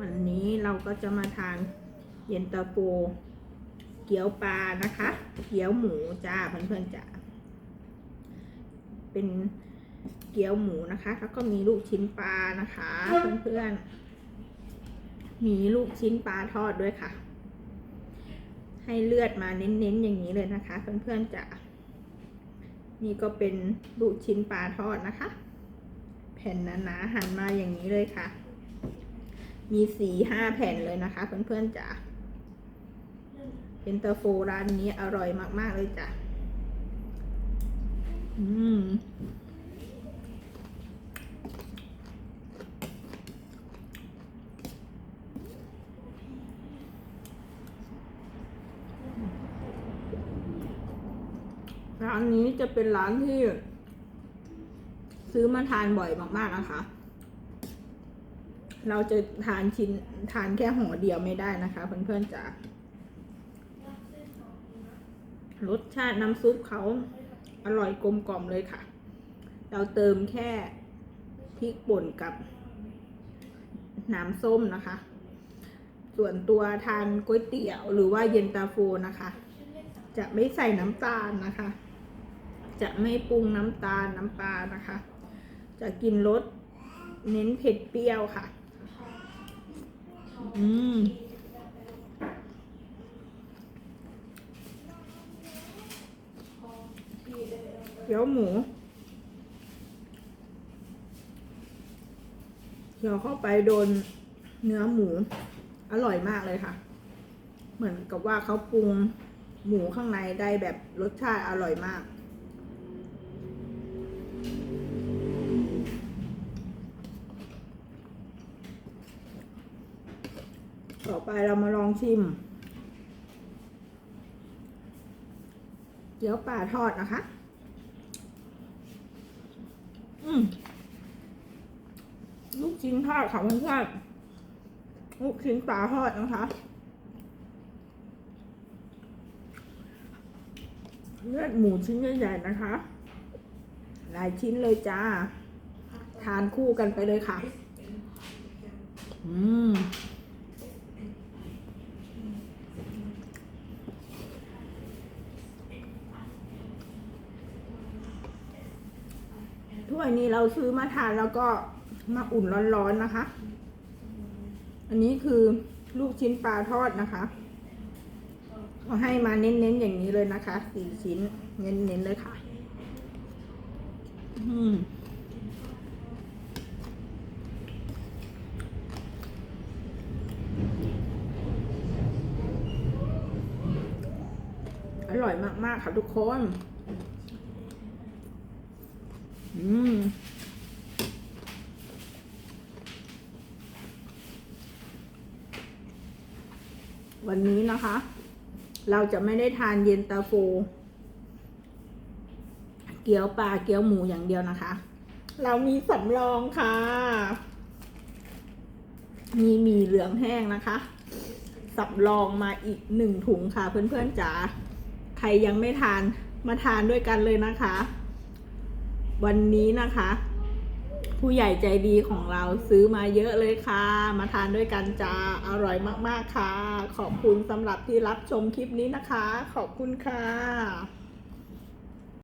วันนี้เราก็จะมาทานเย็นตาโฟเกี๊ยวปลานะคะ เกี๊ยวหมูจ้าเพื่อนๆจ้าเป็นเกี๊ยวหมูนะคะ แล้วก็มีลูกชิ้นปลานะคะเพื่อนๆมีลูกชิ้นปลาทอดด้วยค่ะ ให้เลือดมาเน้นๆอย่างนี้เลยนะคะ เพื่อนๆจ้านี่ก็เป็นลูกชิ้นปลาทอดนะคะ แผ่นหนาๆหั่นมาอย่างนี้เลยค่ะ มีสี่ห้าแผ่นเลยนะคะเพื่อนๆจ๋าเย็นตาโฟร้านนี้อร่อยมากๆเลยจ้ะ อืมร้านนี้จะเป็นร้านที่ ซื้อมาทานบ่อยมากๆนะคะ เราจะทานชิ้นทานแค่ห่อเดียวไม่ได้นะคะเพื่อนๆจ๋ารสชาติน้ำซุปเขาอร่อยกลมกล่อมเลยค่ะ เราเติมแค่พริกป่นกับน้ำส้มนะคะ ส่วนตัวทานก๋วยเตี๋ยวหรือว่าเย็นตาโฟนะคะ จะไม่ใส่น้ำตาลนะคะ จะไม่ปรุงน้ำตาลน้ำปลานะคะ จะกินรสเน้นเผ็ดเปรี้ยวค่ะ อืมเกี๊ยวหมูเคี้ยวเข้าไปโดนเนื้อหมู อร่อยมากเลยค่ะ เหมือนกับว่าเขาปรุงหมูข้างในได้แบบรสชาติอร่อยมาก ต่อไปเรามาลองชิม เกี๊ยวปลาทอดนะคะ อืมลูกชิ้นทอดค่ะเพื่อนๆลูกชิ้นปลาทอดนะคะเลือดหมูชิ้นใหญ่ๆนะคะ หลายชิ้นเลยจ้า ทานคู่กันไปเลยค่ะ อืม ถ้วยนี้เราซื้อมาทานแล้วก็มาอุ่นร้อนๆนะคะ อันนี้คือลูกชิ้นปลาทอดนะคะเอาให้มาเน้นๆอย่างนี้เลยนะคะสี่ชิ้นเน้นๆเลยค่ะ อืมอร่อยมาก ๆ ค่ะทุกคน อืม วันนี้นะคะ เราจะไม่ได้ทานเย็นตาโฟ เกี๊ยวปลาเกี๊ยวหมูอย่างเดียวนะคะ เรามีสำรองค่ะ มีหมี่เหลืองแห้งนะคะสำรองมาอีกหนึ่งถุงค่ะ เพื่อนๆจ๋าใครยังไม่ทานมาทานด้วยกันเลยนะคะ วันนี้นะคะ ผู้ใหญ่ใจดีของเราซื้อมาเยอะเลยค่ะ มาทานด้วยกันจ้าอร่อยมาก ๆ ค่ะ ขอบคุณสำหรับที่รับชมคลิปนี้นะคะ ขอบคุณค่ะ